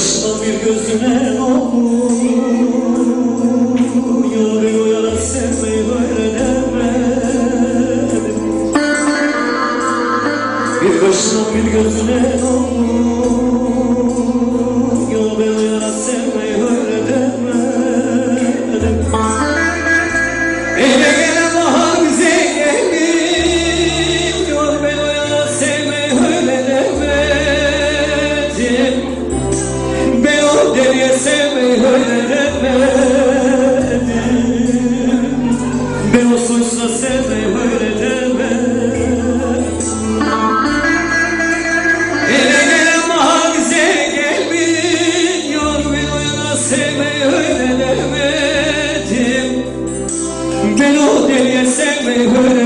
Yaşla bir gözüne olur. Yarıyor yalan sevmeyi böyle Bir yaşla bir gözüne olur. Yarıyor yalan sevmeyi böyle demedim Eyle gelen bahar bize gelin Gör ben o yalan sevmeyi öyle Nereye sevmeyi öğrenemedim Ben o suçla sevmeyi öğrenemedim Ele gelen mahavize gel biliyor Ben o yana sevmeyi öğrenemedim Ben o deliye sevmeyi öğrenemedim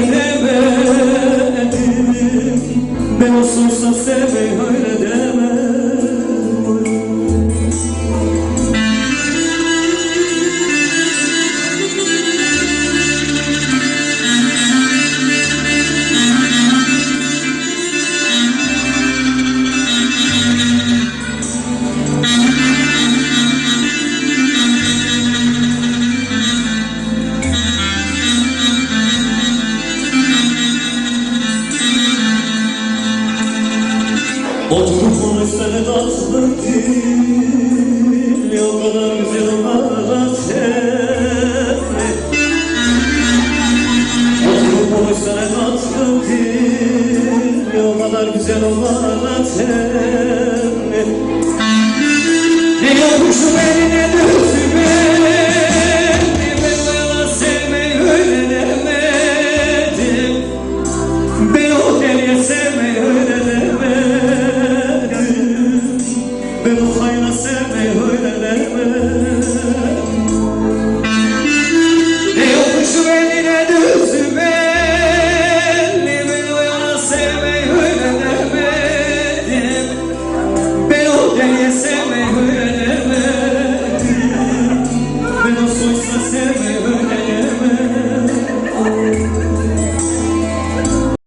Bozulmuş sevdası değil O kadar güzel bana seni Bozulmuş sevdası değil O kadar güzel bana seni Yapışın beni? sevmeyi öğrenemedim Ben o soysa sevmeyi